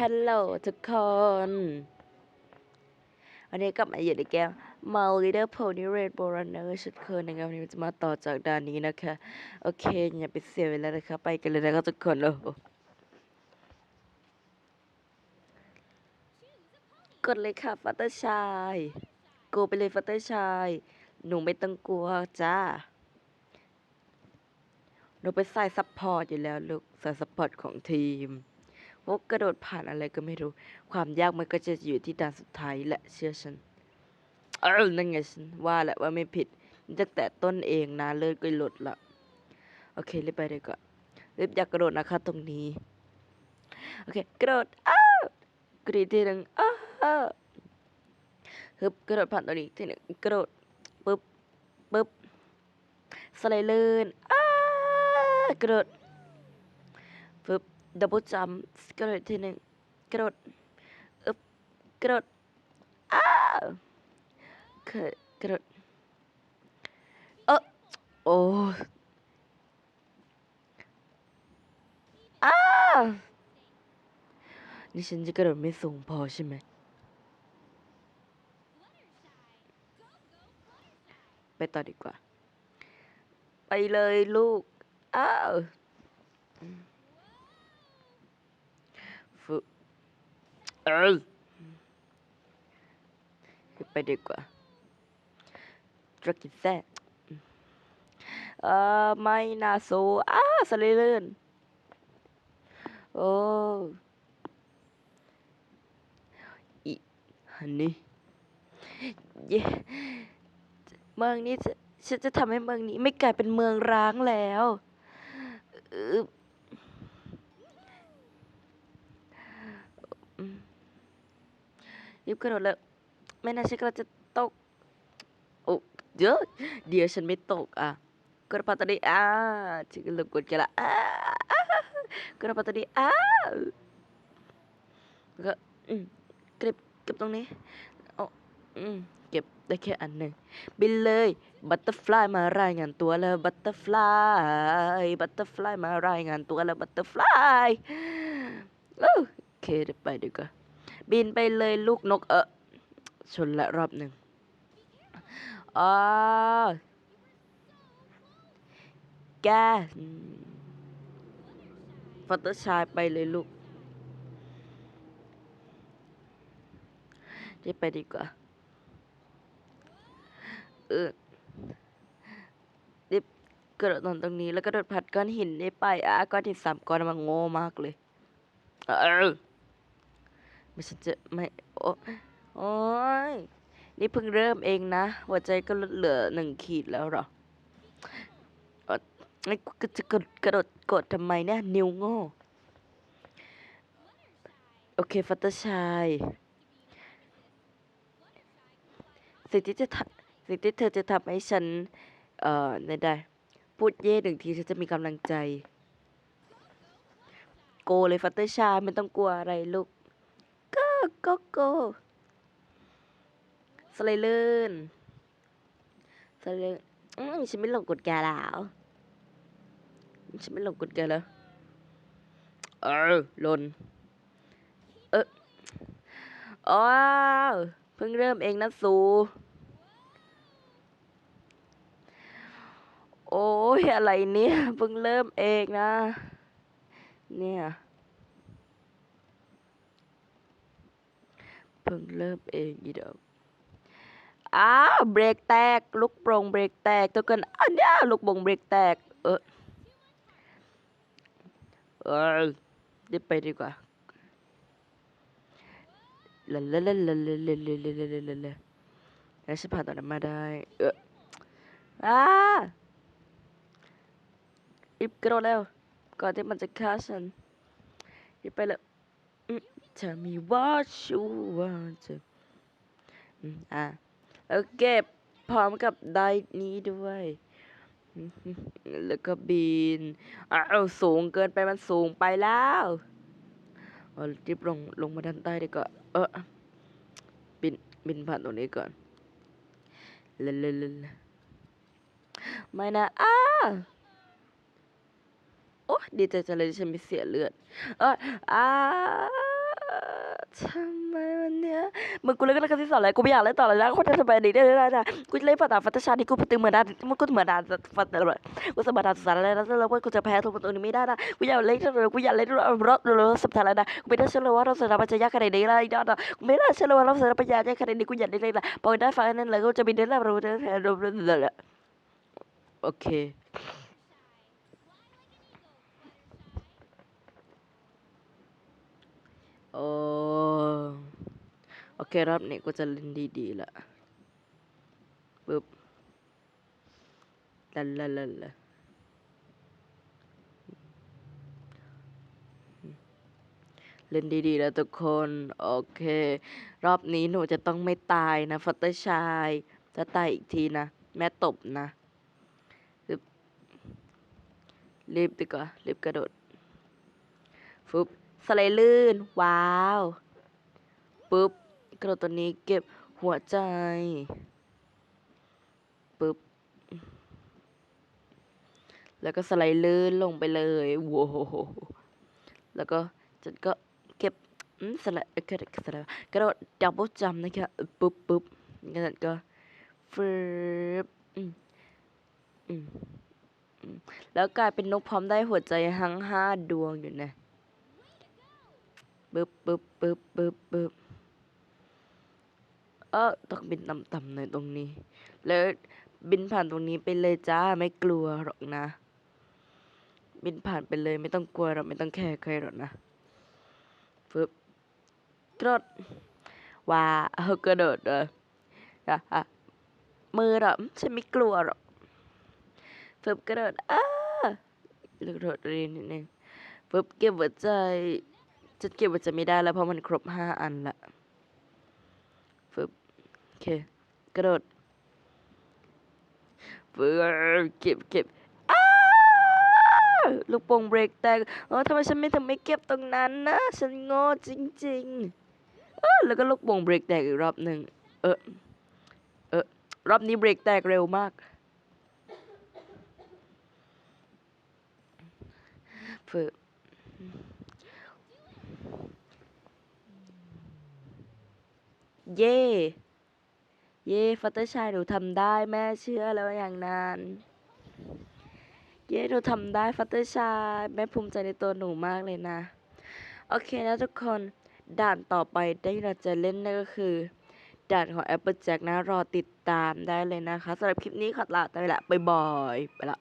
ฮัลโหลทุกคน วันนี้กลับมาอยู่ในเกม m u l Leader Pony Rainbow Runner ชุดเคยนะครับวันนี้จะมาต่อจากด่านนี้นะคะ โอเค อย่าไปเสียเวลานะคะไปกันเลยนะครับทุกคนโอ้โหกดเลยค่ะฟัตเตอร์ชายกูไปเลยฟัตเตอร์ชายหนูไม่ต้องกลัวจ้าหนูเป็นสายซัพพอร์ตอยู่แล้วลูกใสายซัพพอร์ตของทีม พวกกระโดดผ่านอะไรก็ไม่รู้ ความยากมันก็จะอยู่ที่ด่านสุดท้ายแหละเชื่อฉันเออนั่นไงฉันว่าแหละว่าไม่ผิดตั้งแต่ต้นเองนะเลิศก็หลดละโอเครีบไปเลยก่อนรีบอยากกระโดดนะคะตรงนี้โอเคกระโดดอ้าวกระโดดทีหนึ่งอ้าวฮึบกระโดดผ่านตัวนี้ทีหนึ่งกระโดดปึ๊บปึ๊บสไลด์ลื่นอ้ากระโดด ดับเบิลจัมป์กระโดดทีหนึ่งกระโดดอึบกระโดดอ้าวกระกระโดดเออโอ้อ้าวนี่ฉันจะกระโดดไม่สูงพอใช่ไหมไปต่อดีกว่า ไปเลยลูก อ้าว ฟุเออไปดีกว่าตรกินแซ่เออไม่น่าสูอ้าสลด์เลื่นโอ้อีฮันนี่เย่เมืองนี้จะฉันจะทำให้เมืองนี้ไม่กลายเป็นเมืองร้างแล้วอึ๊บ รีบกระโดดเลยไม่น่าเชื่อว่าจะตกโอ้เดี๋ยวเดี๋ยวฉันไม่ตกอะกระพาตอนนี้อ่าฉันก็เริ่มกดกันละอ่ากระพาตอนนี้อ่าแล้วก็อืมเก็บเก็บตรงนี้โอ้อืมเก็บได้แค่อันหนึ่งบินเลยบัตเตอร์ฟลายมารายงานตัวแล้วบัตเตอร์ฟลายบัตเตอร์ฟลายมารายงานตัวแล้วบัตเตอร์ฟลายโอเคเดี๋ยวไปดีกว่า บินไปเลยลูกนกเออชนละรอบหนึ่งอ๋อแกฟัตเตอร์ชายไปเลยลูกรีบไปดีกว่า เออรีบกระโดดตรงตรงนี้แล้วก็โดดผัดก้อนหินนี้ไปอะก้อนหินสามก้อนมันโง่มากเลย เออ ไม่ฉันจะไม่โอ้โอ้ยนี่เพิ่งเริ่มเองนะ หัวใจก็เหลือหนึ่งขีดแล้วหรออ่อไอ้กูจะกระกระโดดกดทำไมเนี่ย นิ้วโง่ โอเค ฟัตเตอร์ชายสิ่งที่จะทำสิ่งที่เธอจะทำให้ฉัน เอ่อได้ได้ พูดเย่หนึ่งทีฉันจะมีกำลังใจ โกเลยฟัตเตอร์ชายไม่ต้องกลัวอะไรลูก ก็ก็ก็สไลเลื่นสไลเลื่นอืมฉันไม่หลงกดแกแล้วฉันไม่หลงกดแกแล้วเออหล่นเอออ้าวเพิ่งเริ่มเองนะสูโอ้ยอะไรเนี่ยเพิ่งเริ่มเองนะ เนี่ย เพิ่งเริ่มเองอีเดอกอ้าเบรกแตก ลูกโปรงเบรกแตกทุกคนอันนี้ลูกโปรงเบรกแตก เออเออรีบไปดีกว่าลาลาลาลาลาลาลาลาลาลาลาลาแล้วฉันผ่านตอนนั้นมาได้ เอออ้ารีบกระโดดแล้ว ก่อนที่มันจะฆ่าฉันรีบไปเลย Tell me what you want to อืมอะโอเคพร้อมกับได้นี้ด้วย แล้วก็บินอ้าวสูงเกินไปมันสูงไปแล้วเอารีบลงลงมาด้านใต้ดีกว่าเออบินบินผ่านตรงนี้ก่อนเลนเลลไม่นะอ้าโอ้ดีใจจังเลยฉันไม่เสียเลือดเอออ้า ทำไมวันเนี้ยมึงกูเล่นกันที่สองแล้วกูไม่อยากเล่นต่อเลยนะคนจะสบายดีได้เลยนะกูจะเล่นภาษาฟัตชาที่กูตึงเหมือนดานมึงกูเหมือนดานฟัตเลยกูสมดานสารอะไรนะแล้วกูจะแพ้ทุกประตูนี้ไม่ได้นะกูอยากเล่นเลยกูอยากเล่นรถรถสัปดาห์แล้วนะกูไม่ได้เชื่อเลยว่าเราสามารถจะยากขนาดนี้ได้นะกูไม่ได้เชื่อเลยว่าเราสามารถจะยากขนาดนี้กูอยากเล่นเลยนะพอได้ฟังนั้นแล้วก็จะมีเดินแล้วเราเดินแล้วโอเคโอ้โอ เครอบนี้กูจะเล่นดีๆละปึ๊บลลาลาลเล่นดีๆแล้วทุกคน โอเค รอบนี้หนูจะต้องไม่ตายนะฟัตเตอร์ชายจะตายอีกทีนะ แม่ตบนะปึ๊บรีบดีกว่ารีบกระโดดฟึบสไลด์ลื่น ว้าวปึ๊บ ระโดดตัวนี้เก็บหัวใจปึ๊บแล้วก็สไลด์ลื่นลงไปเลยโว้โหแล้วก็จันก็เก็บอืมสไลด์กระโดดสไลด์กระโดดดับเบิลจัมนะคะปึ๊บปึ๊บงั้นก็ฟึบอืมอืมอืมแล้วกลายเป็นนกพร้อมได้หัวใจทั้งห้าดวงอยู่นะปึ๊บปึ๊บปึ๊บปึ๊บปึ๊บ เออต้องบินต่ำๆหน่อยตรงนี้ แล้วบินผ่านตรงนี้ไปเลยจ้าไม่กลัวหรอกนะ บินผ่านไปเลยไม่ต้องกลัวหรอกไม่ต้องแคร์ใครหรอกนะปึ๊บกระโดดว้าเออกระโดดเลยอะอะมือหรอฉันไม่กลัวหรอกปึ๊บกระโดดอ้ากระโดดเรียนนิดนึงปึ๊บเก็บหัวใจจะเก็บไว้จไม่ได้แล้วเพราะมันครบห้าอันละ เค กระโดดเก็บเก็บลูกโป่งเบรกแตกเออทำไมฉันไม่ถึงไม่เก็บตรงนั้นนะ ฉันโง่จริงๆเออแล้วก็ลูกโป่งเบรกแตกอีกรอบหนึ่งเออเออรอบนี้เบรกแตกเร็วมากฟึบเย่ เย่ฟัตเตอร์ชายหนูทำได้แม่เชื่อแล้วอย่างนั้นเย่หนูทำได้ฟัตเตอร์ชายแม่ภูมิใจในตัวหนูมากเลยนะ โอเคนะทุกคนด่านต่อไปที่เราจะเล่นนั่นก็คือ ด่านของ Apple Jack นะรอติดตามได้เลยนะคะสำหรับคลิปนี้ขอลาไปละบ๊ายบายไปละ